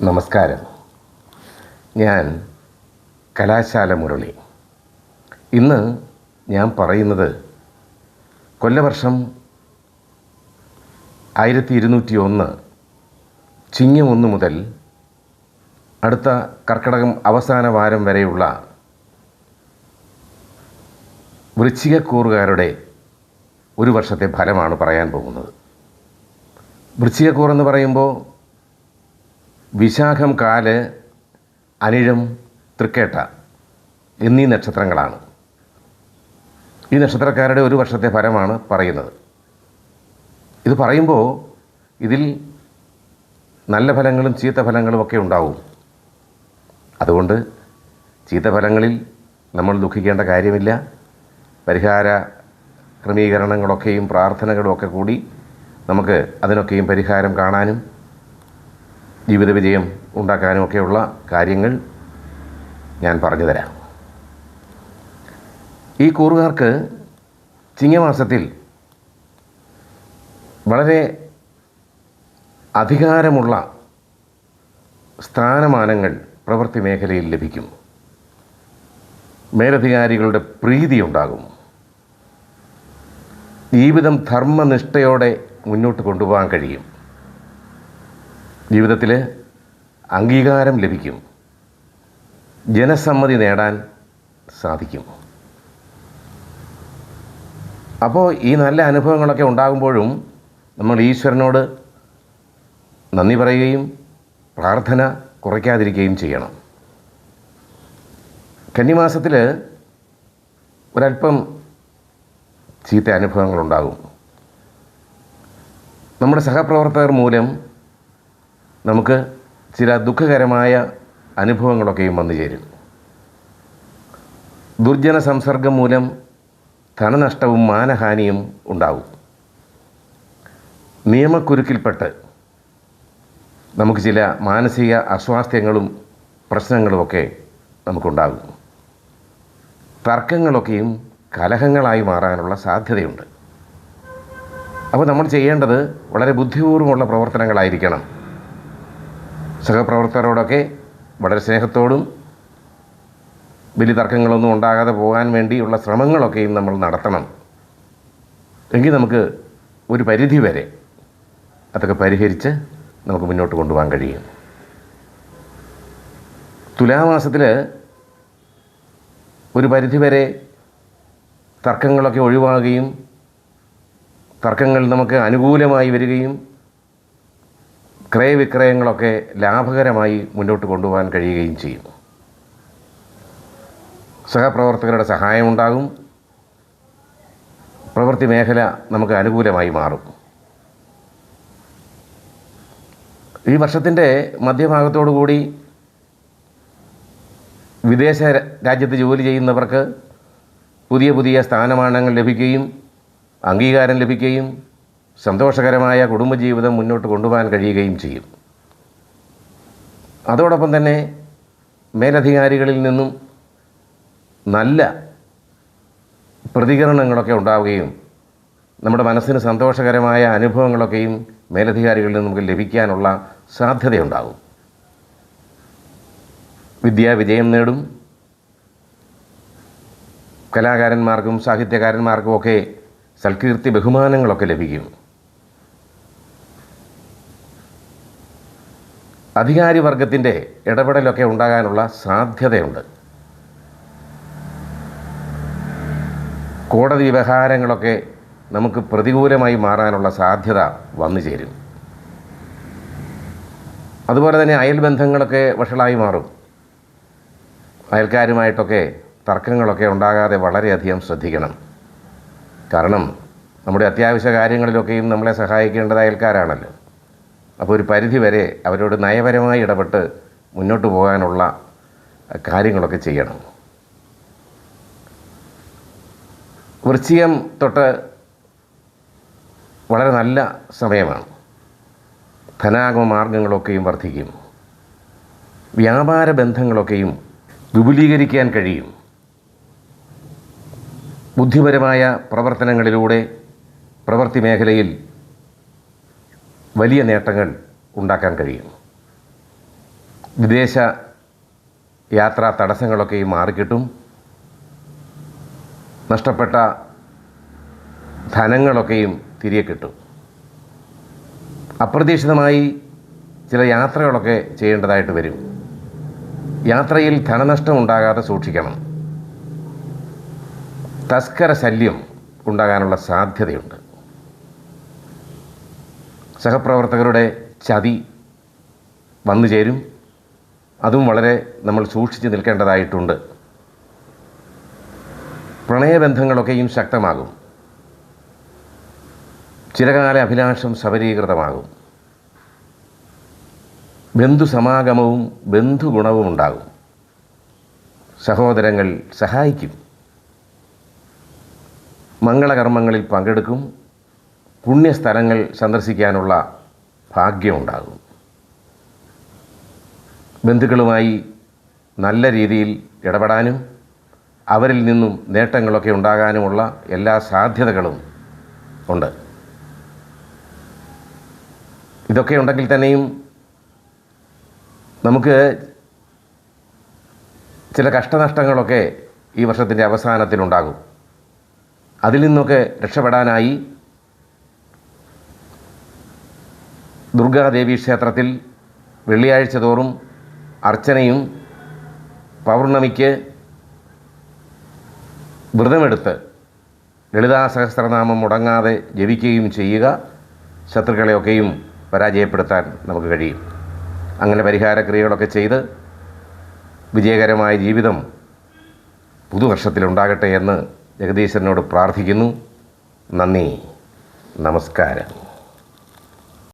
നമസ്കാരം. ഞാൻ കലാശാല മുരളി. ഇന്ന് ഞാൻ പറയുന്നത് കൊല്ലവർഷം ആയിരത്തി ഇരുന്നൂറ്റി ഒന്ന് ചിങ്ങം ഒന്ന് മുതൽ അടുത്ത കർക്കിടകം അവസാന വാരം വരെയുള്ള വൃശ്ചികക്കൂറുകാരുടെ ഒരു വർഷത്തെ ഫലമാണ് പറയാൻ പോകുന്നത്. വൃശ്ചികക്കൂർ എന്ന് പറയുമ്പോൾ വിശാഖം കാൽ അനിഴം തൃക്കേട്ട എന്നീ നക്ഷത്രങ്ങളാണ്. ഈ നക്ഷത്രക്കാരുടെ ഒരു വർഷത്തെ ഫലമാണ് പറയുന്നത്. ഇത് പറയുമ്പോൾ ഇതിൽ നല്ല ഫലങ്ങളും ചീത്ത ഫലങ്ങളും ഒക്കെ ഉണ്ടാവും. അതുകൊണ്ട് ചീത്ത ഫലങ്ങളിൽ നമ്മൾ ദുഃഖിക്കേണ്ട കാര്യമില്ല. പരിഹാര ക്രമീകരണങ്ങളൊക്കെയും പ്രാർത്ഥനകളൊക്കെ കൂടി നമുക്ക് അതിനൊക്കെയും പരിഹാരം കാണാനും ജീവിത വിജയം ഉണ്ടാക്കാനുമൊക്കെയുള്ള കാര്യങ്ങൾ ഞാൻ പറഞ്ഞു തരാം ഈ കൂറുകാർക്ക് ചിങ്ങമാസത്തിൽ വളരെ അധികാരമുള്ള സ്ഥാനമാനങ്ങൾ പ്രവൃത്തി മേഖലയിൽ ലഭിക്കും. മേലധികാരികളുടെ പ്രീതി ഉണ്ടാകും. ജീവിതം ധർമ്മനിഷ്ഠയോടെ മുന്നോട്ട് കൊണ്ടുപോകാൻ കഴിയും. ജീവിതത്തിൽ അംഗീകാരം ലഭിക്കും. ജനസമ്മതി നേടാൻ സാധിക്കും. അപ്പോൾ ഈ നല്ല അനുഭവങ്ങളൊക്കെ ഉണ്ടാകുമ്പോഴും നമ്മൾ ഈശ്വരനോട് നന്ദി പറയുകയും പ്രാർത്ഥന കുറയ്ക്കാതിരിക്കുകയും ചെയ്യണം. കന്നിമാസത്തിൽ ഒരല്പം ചീത്ത അനുഭവങ്ങളുണ്ടാകും. നമ്മുടെ സഹപ്രവർത്തകർ മൂലം നമുക്ക് ചില ദുഃഖകരമായ അനുഭവങ്ങളൊക്കെയും വന്നു ചേരും. ദുർജന സംസർഗം മൂലം ധനനഷ്ടവും മാനഹാനിയും ഉണ്ടാവും. നിയമക്കുരുക്കിൽപ്പെട്ട് നമുക്ക് ചില മാനസിക അസ്വാസ്ഥ്യങ്ങളും പ്രശ്നങ്ങളുമൊക്കെ നമുക്കുണ്ടാകും. തർക്കങ്ങളൊക്കെയും കലഹങ്ങളായി മാറാനുള്ള സാധ്യതയുണ്ട്. അപ്പോൾ നമ്മൾ ചെയ്യേണ്ടത് വളരെ ബുദ്ധിപൂർവമുള്ള പ്രവർത്തനങ്ങളായിരിക്കണം. സഹപ്രവർത്തകരോടൊക്കെ വളരെ സ്നേഹത്തോടും വലിയ തർക്കങ്ങളൊന്നും ഉണ്ടാകാതെ പോകാൻ വേണ്ടിയുള്ള ശ്രമങ്ങളൊക്കെയും നമ്മൾ നടത്തണം. എങ്കിൽ നമുക്ക് ഒരു പരിധി വരെ അതൊക്കെ പരിഹരിച്ച് നമുക്ക് മുന്നോട്ട് കൊണ്ടുപോകാൻ കഴിയും. തുലാമാസത്തിൽ ഒരു പരിധിവരെ തർക്കങ്ങളൊക്കെ ഒഴിവാകുകയും തർക്കങ്ങൾ നമുക്ക് അനുകൂലമായി വരികയും ക്രയവിക്രയങ്ങളൊക്കെ ലാഭകരമായി മുന്നോട്ട് കൊണ്ടുപോകാൻ കഴിയുകയും ചെയ്യും സഹപ്രവർത്തകരുടെ സഹായമുണ്ടാകും പ്രവൃത്തി മേഖല നമുക്ക് അനുകൂലമായി മാറും. ഈ വർഷത്തിന്റെ മധ്യഭാഗത്തോടു കൂടി വിദേശ രാജ്യത്ത് ജോലി ചെയ്യുന്നവർക്ക് പുതിയ പുതിയ സ്ഥാനമാനങ്ങൾ ലഭിക്കുകയും അംഗീകാരം ലഭിക്കുകയും സന്തോഷകരമായ കുടുംബജീവിതം മുന്നോട്ട് കൊണ്ടുപോകാൻ കഴിയുകയും ചെയ്യും. അതോടൊപ്പം തന്നെ മേലധികാരികളിൽ നിന്നും നല്ല പ്രതികരണങ്ങളൊക്കെ ഉണ്ടാവുകയും നമ്മുടെ മനസ്സിന് സന്തോഷകരമായ അനുഭവങ്ങളൊക്കെയും മേലധികാരികളിൽ നിന്ന് നമുക്ക് ലഭിക്കാനുള്ള സാധ്യതയുണ്ടാകും. വിദ്യാവിജയം നേടും. കലാകാരന്മാർക്കും സാഹിത്യകാരന്മാർക്കും ഒക്കെ സൽകീർത്തി ബഹുമാനങ്ങളൊക്കെ ലഭിക്കും. അധികാരിവർഗത്തിന്റെ ഇടപെടലൊക്കെ ഉണ്ടാകാനുള്ള സാധ്യതയുണ്ട്. കോടതി വ്യവഹാരങ്ങളൊക്കെ നമുക്ക് പ്രതികൂലമായി മാറാനുള്ള സാധ്യത വന്നു ചേരും. അതുപോലെ തന്നെ അയൽബന്ധങ്ങളൊക്കെ വഷളായി മാറും. അയൽക്കാരുമായിട്ടൊക്കെ തർക്കങ്ങളൊക്കെ ഉണ്ടാകാതെ വളരെയധികം ശ്രദ്ധിക്കണം. കാരണം നമ്മുടെ അത്യാവശ്യ കാര്യങ്ങളിലൊക്കെയും നമ്മളെ സഹായിക്കേണ്ടത് അയൽക്കാരാണല്ലോ. അപ്പോൾ ഒരു പരിധി വരെ അവരോട് നയപരമായി ഇടപെട്ട് മുന്നോട്ട് പോകാനുള്ള കാര്യങ്ങളൊക്കെ ചെയ്യണം. വൃശ്ചികം തൊട്ട് വളരെ നല്ല സമയമാണ്. ധനാഗമ മാർഗങ്ങളൊക്കെയും വർദ്ധിക്കും. വ്യാപാര ബന്ധങ്ങളൊക്കെയും വിപുലീകരിക്കാൻ കഴിയും. ബുദ്ധിപരമായ പ്രവർത്തനങ്ങളിലൂടെ പ്രവൃത്തി മേഖലയിൽ വലിയ നേട്ടങ്ങൾ ഉണ്ടാക്കാൻ കഴിയും. വിദേശ യാത്രാ ഈ മാറിക്കിട്ടും. നഷ്ടപ്പെട്ട ധനങ്ങളൊക്കെയും തിരികെ കിട്ടും. അപ്രതീക്ഷിതമായി ചില യാത്രകളൊക്കെ ചെയ്യേണ്ടതായിട്ട് വരും. യാത്രയിൽ ധനനഷ്ടം ഉണ്ടാകാതെ സൂക്ഷിക്കണം. തസ്കര ശല്യം ഉണ്ടാകാനുള്ള സാധ്യതയുണ്ട്. സഹപ്രവർത്തകരുടെ ചതി വന്നു ചേരും. അതും വളരെ നമ്മൾ സൂക്ഷിച്ച് നിൽക്കേണ്ടതായിട്ടുണ്ട്. പ്രണയബന്ധങ്ങളൊക്കെയും ശക്തമാകും. ചിരകാല അഭിലാഷം സബലീകൃതമാകും. ബന്ധുസമാഗമവും ബന്ധുഗുണവും ഉണ്ടാകും. സഹോദരങ്ങൾ സഹായിക്കും. മംഗളകർമ്മങ്ങളിൽ പങ്കെടുക്കും. പുണ്യസ്ഥലങ്ങൾ സന്ദർശിക്കാനുള്ള ഭാഗ്യമുണ്ടാകും. ബന്ധുക്കളുമായി നല്ല രീതിയിൽ ഇടപെടാനും അവരിൽ നിന്നും നേട്ടങ്ങളൊക്കെ ഉണ്ടാകാനുമുള്ള എല്ലാ സാധ്യതകളും ഉണ്ട്. ഇതൊക്കെ ഉണ്ടെങ്കിൽ തന്നെയും നമുക്ക് ചില കഷ്ടനഷ്ടങ്ങളൊക്കെ ഈ വർഷത്തിന്റെ അവസാനത്തിലുണ്ടാകും. അതിൽ നിന്നൊക്കെ രക്ഷപ്പെടാനായി ദുർഗാദേവി ക്ഷേത്രത്തിൽ വെള്ളിയാഴ്ച തോറും അർച്ചനയും പൗർണമിക്ക് വ്രതമെടുത്ത് ലളിതാ സഹസ്രനാമം മുടങ്ങാതെ ജപിക്കുകയും ചെയ്യുക ശത്രുക്കളെയൊക്കെയും പരാജയപ്പെടുത്താൻ നമുക്ക് കഴിയും. അങ്ങനെ പരിഹാരക്രിയകളൊക്കെ ചെയ്ത് വിജയകരമായ ജീവിതം പുതുവർഷത്തിലുണ്ടാകട്ടെ എന്ന് ജഗദീശ്വരനോട് പ്രാർത്ഥിക്കുന്നു. നന്ദി. നമസ്കാരം.